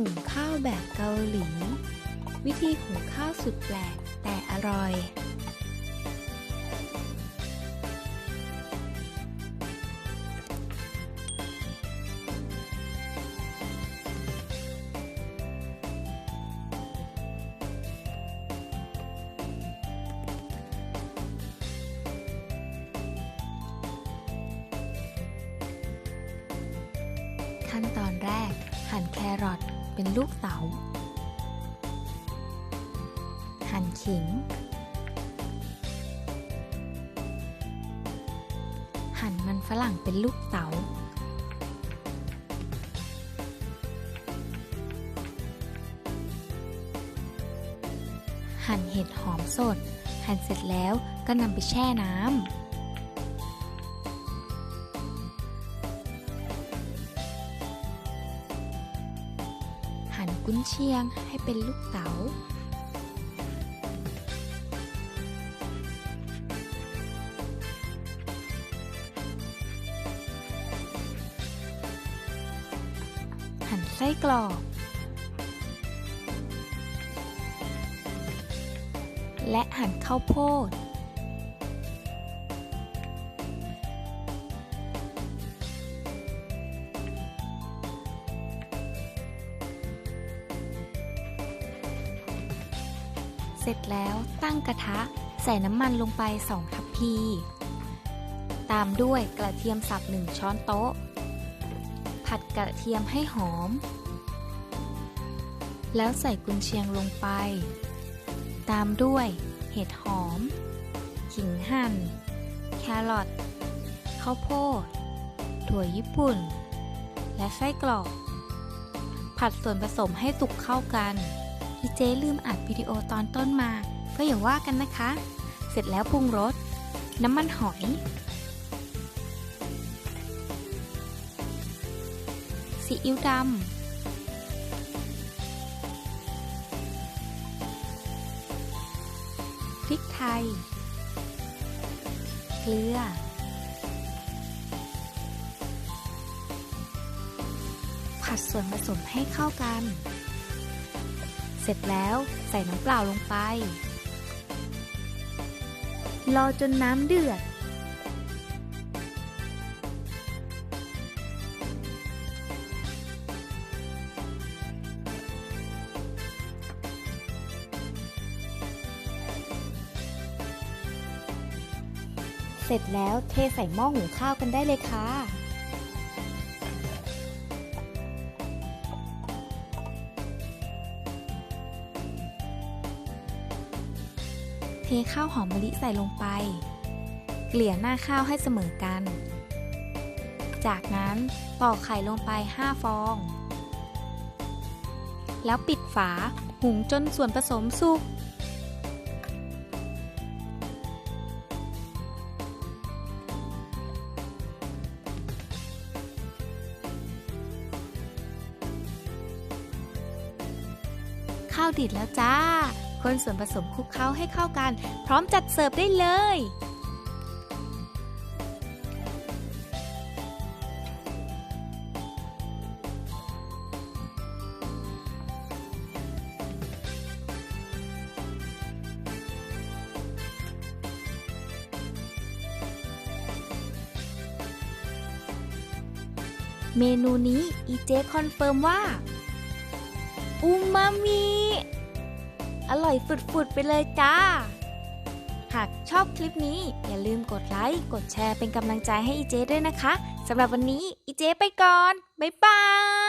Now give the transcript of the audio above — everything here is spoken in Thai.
หุงข้าวแบบเกาหลี วิธีหุงข้าวสุดแปลกแต่อร่อย ขั้นตอนแรก หั่นแครอท เป็นลูกเต๋าหั่นขิง หั่นมันฝรั่งเป็นลูกเต๋าหั่นเห็ดหอมสด หั่นเสร็จแล้วก็นำไปแช่น้ำ กุ้นเชียงให้เป็นลูกเต๋าหั่นไส้กรอกและหั่นข้าวโพด ร็จแล้วตั้งกระทะใส่น้ำมันลงไป 2 ทัพพี ตามด้วยกระเทียมสับ 1 ช้อนโต๊ะ ผัดกระเทียมให้หอม แล้วใส่กุนเชียงลงไป ตามด้วยเห็ดหอม ขิงหั่น แครอท ข้าวโพด ถั่วญี่ปุ่น และไส้กรอก ผัดส่วนผสมให้สุกเข้ากัน พี่เจลืมอัดวิดีโอตอนต้นมา ก็อย่าว่ากันนะคะ เสร็จแล้วปรุงรส น้ำมันหอย ซีอิ๊วดำ พริกไทย เกลือ ผัดส่วนผสมให้เข้ากัน สร็จแล้วใส่น้ำเปล่าลงไป รอจนน้ำเดือด เสร็จแล้วเทใส่หม้อหุงข้าวกันได้เลยค่ะ เทข้าวหอมมะลิใส่ลงไป เกลี่ยหน้าข้าวให้เสมอกัน จากนั้นตอกไข่ลงไป 5 ฟอง แล้วปิดฝาหุงจนส่วนผสมสุก ข้าวดิดแล้วจ้า คนส่วนผสมคลุกเคล้าให้เข้ากัน พร้อมจัดเสิร์ฟได้เลย เมนูนี้อีเจคอนเฟิร์มว่าอูมามิ อร่อยฝุดๆไปเลยจ้า หากชอบคลิปนี้อย่าลืมกดไลค์กดแชร์เป็นกำลังใจให้อีเจด้วยนะคะสำหรับวันนี้อีเจไปก่อน บ๊ายบาย